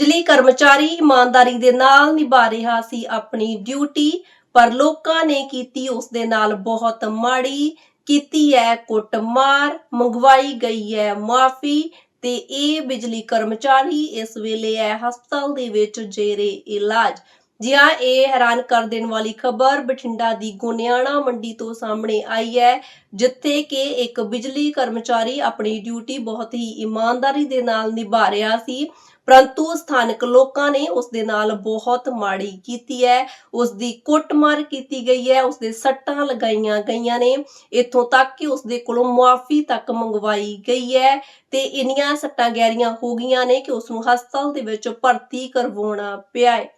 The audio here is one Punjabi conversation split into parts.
ਬਿਜਲੀ ਕਰਮਚਾਰੀ ਇਮਾਨਦਾਰੀ ਦੇ ਨਾਲ ਨਿਭਾ ਰਿਹਾ ਸੀ ਆਪਣੀ ਡਿਊਟੀ, ਪਰ ਲੋਕਾਂ ਨੇ ਕੀਤੀ ਉਸ ਦੇ ਨਾਲ ਬਹੁਤ ਮਾੜੀ ਕੀਤੀ ਹੈ, ਕੁੱਟਮਾਰ, ਮੰਗਵਾਈ ਗਈ ਹੈ ਮਾਫੀ ਤੇ ਇਹ ਬਿਜਲੀ ਕਰਮਚਾਰੀ ਇਸ ਵੇਲੇ ਹੈ ਹਸਪਤਾਲ ਦੇ ਵਿੱਚ ਜੇਰੇ ਇਲਾਜ। ਜੀ ਹਾਂ ਇਹ ਹੈਰਾਨ ਕਰ ਦੇਣ ਵਾਲੀ ਖਬਰ ਬਠਿੰਡਾ ਦੀ ਗੋਨਿਆਣਾ ਮੰਡੀ ਤੋਂ ਸਾਹਮਣੇ ਆਈ ਹੈ, ਜਿੱਥੇ ਕਿ ਇੱਕ ਬਿਜਲੀ ਕਰਮਚਾਰੀ ਆਪਣੀ ਡਿਊਟੀ ਬਹੁਤ ਹੀ ਇਮਾਨਦਾਰੀ ਦੇ ਨਾਲ ਨਿਭਾ ਰਿਹਾ ਸੀ, ਪਰੰਤੂ ਸਥਾਨਕ ਲੋਕਾਂ ਨੇ ਉਸ ਦੇ ਨਾਲ ਬਹੁਤ ਮਾੜੀ ਕੀਤੀ ਹੈ। ਉਸ ਦੀ ਕੁੱਟਮਾਰ ਕੀਤੀ ਗਈ ਹੈ, ਉਸ ਦੇ ਸੱਟਾਂ ਲਗਾਈਆਂ ਗਈਆਂ ਨੇ। ਇੱਥੋਂ ਤੱਕ ਕਿ ਉਸ ਦੇ ਕੋਲੋਂ ਮੁਆਫੀ ਤੱਕ ਮੰਗਵਾਈ ਗਈ ਹੈ ਤੇ ਇੰਨੀਆਂ ਸੱਟਾਂ ਗਹਿਰੀਆਂ ਹੋ ਗਈਆਂ ਨੇ ਕਿ ਉਸ ਨੂੰ ਹਸਪਤਾਲ ਦੇ ਵਿੱਚ ਭਰਤੀ ਕਰਵਾਉਣਾ ਪਿਆ ਹੈ।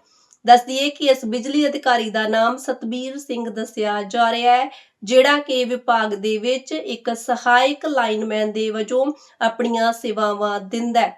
ਦੱਸ ਦਈਏ ਕਿ ਇਸ ਬਿਜਲੀ ਅਧਿਕਾਰੀ ਦਾ ਨਾਮ ਸਤਬੀਰ ਸਿੰਘ ਦੱਸਿਆ ਜਾ ਰਿਹਾ ਹੈ ਜਿਹੜਾ ਕਿ ਵਿਭਾਗ ਦੇ ਵਿੱਚ ਇੱਕ ਸਹਾਇਕ ਲਾਈਨਮੈਨ ਦੇ ਵਜੋਂ ਆਪਣੀਆਂ ਸੇਵਾਵਾਂ ਦਿੰਦਾ ਹੈ।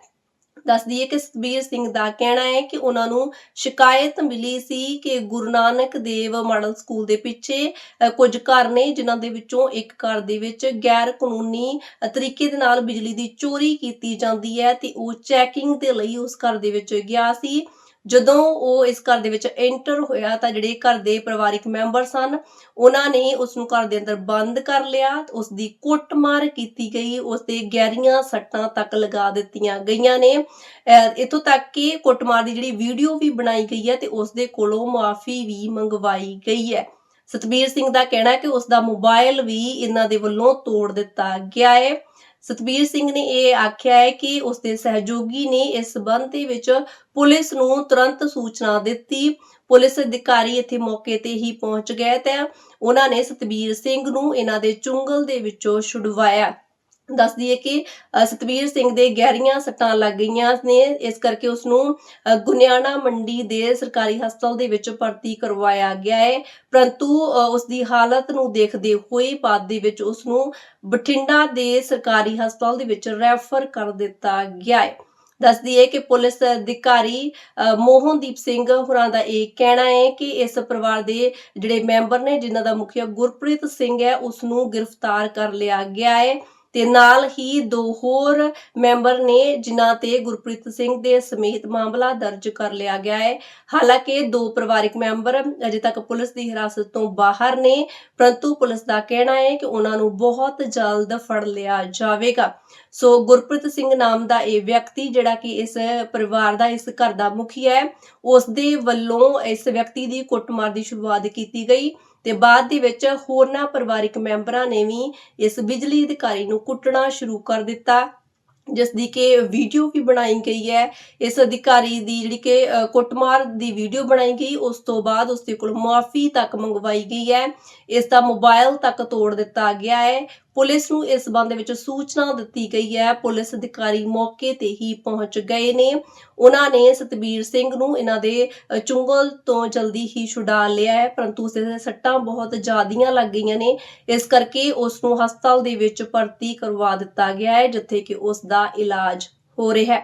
ਦੱਸ ਦਈਏ ਕਿ ਸਤਬੀਰ ਸਿੰਘ ਦਾ ਕਹਿਣਾ ਹੈ ਕਿ ਉਹਨਾਂ ਨੂੰ ਸ਼ਿਕਾਇਤ ਮਿਲੀ ਸੀ ਕਿ ਗੁਰੂ ਨਾਨਕ ਦੇਵ ਮਾਡਲ ਸਕੂਲ ਦੇ ਪਿੱਛੇ ਅ, ਕੁਝ ਘਰ ਨੇ ਜਿਨ੍ਹਾਂ ਦੇ ਵਿੱਚੋਂ ਇੱਕ ਘਰ ਦੇ ਵਿੱਚ ਗੈਰ ਕਾਨੂੰਨੀ ਤਰੀਕੇ ਦੇ ਨਾਲ ਬਿਜਲੀ ਦੀ ਚੋਰੀ ਕੀਤੀ ਜਾਂਦੀ ਹੈ ਤੇ ਉਹ ਚੈਕਿੰਗ ਦੇ ਲਈ ਉਸ ਘਰ ਦੇ ਵਿੱਚ ਗਿਆ ਸੀ। ਜਦੋਂ ਉਹ ਇਸ ਘਰ ਦੇ ਵਿੱਚ ਐਂਟਰ ਹੋਇਆ ਤਾਂ ਜਿਹੜੇ ਘਰ ਦੇ ਪਰਿਵਾਰਿਕ ਮੈਂਬਰ ਸਨ, ਉਹਨਾਂ ਨੇ ਉਸ ਨੂੰ ਘਰ ਦੇ ਅੰਦਰ ਬੰਦ ਕਰ ਲਿਆ ਉਸ ਦੀ ਕੁੱਟਮਾਰ ਕੀਤੀ ਗਈ ਉਸ ਦੇ ਗਹਿਰੀਆਂ ਸੱਟਾਂ ਤੱਕ ਲਗਾ ਦਿੱਤੀਆਂ ਗਈਆਂ ਨੇ। ਅਹ ਇੱਥੋਂ ਤੱਕ ਕਿ ਕੁੱਟਮਾਰ ਦੀ ਜਿਹੜੀ ਵੀਡੀਓ ਵੀ ਬਣਾਈ ਗਈ ਹੈ ਤੇ ਉਸ ਦੇ ਕੋਲੋਂ ਮਾਫੀ ਵੀ ਮੰਗਵਾਈ ਗਈ ਹੈ। ਸਤਬੀਰ ਸਿੰਘ ਦਾ ਕਹਿਣਾ ਹੈ ਕਿ ਉਸ ਦਾ ਮੋਬਾਈਲ ਵੀ ਇਹਨਾਂ ਦੇ ਵੱਲੋਂ ਤੋੜ ਦਿੱਤਾ ਗਿਆ ਹੈ। ਸਤਬੀਰ ਸਿੰਘ ਨੇ ਇਹ ਆਖਿਆ ਹੈ ਕਿ ਉਸ ਦੇ ਸਹਿਯੋਗੀ ਨੇ ਇਸ ਸਬੰਧ ਦੇ ਵਿੱਚ ਪੁਲਿਸ ਨੂੰ ਤੁਰੰਤ ਸੂਚਨਾ ਦਿੱਤੀ। ਪੁਲਿਸ ਅਧਿਕਾਰੀ ਇੱਥੇ ਮੌਕੇ ਤੇ ਹੀ ਪਹੁੰਚ ਗਏ ਤੇ ਉਹਨਾਂ ਨੇ ਸਤਬੀਰ ਸਿੰਘ ਨੂੰ ਇਹਨਾਂ ਦੇ ਚੁੰਗਲ ਦੇ ਵਿੱਚੋਂ ਛੁਡਵਾਇਆ। ਦੱਸ ਦਈਏ ਕਿ ਸਤਵੀਰ ਸਿੰਘ ਦੇ ਗਹਿਰੀਆਂ ਸੱਟਾਂ ਲੱਗ ਗਈਆਂ ਨੇ। ਇਸ ਕਰਕੇ ਉਸ ਨੂੰ ਗੁਨਿਆਣਾ ਮੰਡੀ ਦੇ ਸਰਕਾਰੀ ਹਸਪਤਾਲ ਦੇ ਵਿੱਚ ਭਰਤੀ ਕਰਵਾਇਆ ਗਿਆ ਹੈ। ਪਰੰਤੂ ਉਸ ਦੀ ਹਾਲਤ ਨੂੰ ਦੇਖਦੇ ਹੋਏ ਬਾਅਦ ਦੇ ਵਿੱਚ ਉਸ ਨੂੰ ਬਠਿੰਡਾ ਦੇ ਸਰਕਾਰੀ ਹਸਪਤਾਲ ਦੇ ਵਿੱਚ ਰੈਫਰ ਕਰ ਦਿੱਤਾ ਗਿਆ ਹੈ। ਦੱਸ ਦਈਏ ਕਿ ਪੁਲਿਸ ਅਧਿਕਾਰੀ ਮੋਹਨਦੀਪ ਸਿੰਘ ਹੋਰਾਂ ਦਾ ਇਹ ਕਹਿਣਾ ਹੈ ਕਿ ਇਸ ਪਰਿਵਾਰ ਦੇ ਜਿਹੜੇ ਮੈਂਬਰ ਨੇ, ਜਿਨ੍ਹਾਂ ਦਾ ਮੁਖੀਆ ਗੁਰਪ੍ਰੀਤ ਸਿੰਘ ਹੈ ਉਸ ਨੂੰ ਗ੍ਰਿਫਤਾਰ ਕਰ ਲਿਆ ਗਿਆ ਹੈ। ਤੇ ਨਾਲ ਹੀ ਦੋ ਹੋਰ ਮੈਂਬਰ ਨੇ, ਜਿਨ੍ਹਾਂ ਤੇ ਗੁਰਪ੍ਰੀਤ ਸਿੰਘ ਦੇ ਸਮੇਤ ਮਾਮਲਾ ਦਰਜ ਕਰ ਲਿਆ ਗਿਆ ਹੈ। ਹਾਲਾਂਕਿ ਦੋ ਪਰਿਵਾਰਿਕ ਮੈਂਬਰ ਅਜੇ ਤੱਕ ਪੁਲਿਸ ਦੀ ਹਿਰਾਸਤ ਤੋਂ ਬਾਹਰ ਨੇ, ਪਰੰਤੂ ਪੁਲਿਸ ਦਾ ਕਹਿਣਾ ਹੈ ਕਿ ਉਹਨਾਂ ਨੂੰ ਬਹੁਤ ਜਲਦ ਫੜ ਲਿਆ ਜਾਵੇਗਾ। ਸੋ ਗੁਰਪ੍ਰੀਤ ਸਿੰਘ ਨਾਮ ਦਾ ਇਹ ਵਿਅਕਤੀ, ਜਿਹੜਾ ਕਿ ਇਸ ਪਰਿਵਾਰ ਦਾ, ਇਸ ਘਰ ਦਾ ਮੁਖੀ ਹੈ, ਉਸ ਦੇ ਵੱਲੋਂ ਇਸ ਵਿਅਕਤੀ ਦੀ ਕੁੱਟਮਾਰ ਦੀ ਸ਼ੁਰੂਆਤ ਕੀਤੀ ਗਈ। ਤੇ ਬਾਅਦ ਦੇ ਵਿੱਚ ਹੋਰਨਾਂ ਪਰਿਵਾਰਿਕ ਮੈਂਬਰਾਂ ਨੇ ਵੀ ਇਸ ਬਿਜਲੀ ਅਧਿਕਾਰੀ ਨੂੰ ਕੁੱਟਣਾ ਸ਼ੁਰੂ ਕਰ ਦਿੱਤਾ। ਜਿਸ ਦੀ ਕਿ ਵੀਡੀਓ ਵੀ ਬਣਾਈ ਗਈ ਹੈ। ਇਸ ਅਧਿਕਾਰੀ ਦੀ ਜਿਹੜੀ ਕਿ ਕੁੱਟਮਾਰ ਦੀ ਵੀਡੀਓ ਬਣਾਈ ਗਈ, ਉਸ ਤੋਂ ਬਾਅਦ ਉਸ ਦੇ ਕੋਲ ਮਾਫੀ ਤੱਕ ਮੰਗਵਾਈ ਗਈ ਹੈ। ਇਸ ਦਾ ਮੋਬਾਈਲ ਤੱਕ ਤੋੜ ਦਿੱਤਾ ਗਿਆ ਹੈ। ਪੁਲਿਸ ਨੂੰ ਇਸ ਸੰਬੰਧ ਵਿੱਚ ਸੂਚਨਾ ਦਿੱਤੀ ਗਈ ਹੈ। ਪੁਲਿਸ ਅਧਿਕਾਰੀ ਮੌਕੇ ਤੇ ਹੀ ਪਹੁੰਚ ਗਏ ਨੇ। ਉਹਨਾਂ ਨੇ ਸਤਬੀਰ ਸਿੰਘ ਨੂੰ ਇਹਨਾਂ ਦੇ ਚੁੰਗਲ ਤੋਂ ਜਲਦੀ ਹੀ ਛੁਡਾ ਲਿਆ ਹੈ, ਪਰੰਤੂ ਉਸ ਦੇ ਸੱਟਾਂ ਬਹੁਤ ਜ਼ਿਆਦੀਆਂ ਲੱਗ ਗਈਆਂ ਨੇ। ਇਸ ਕਰਕੇ ਉਸ ਨੂੰ ਹਸਪਤਾਲ ਦੇ ਵਿੱਚ ਭਰਤੀ ਕਰਵਾ ਦਿੱਤਾ ਗਿਆ ਹੈ, ਜਿੱਥੇ ਕਿ ਉਸ ਦਾ ਇਲਾਜ ਹੋ ਰਿਹਾ ਹੈ।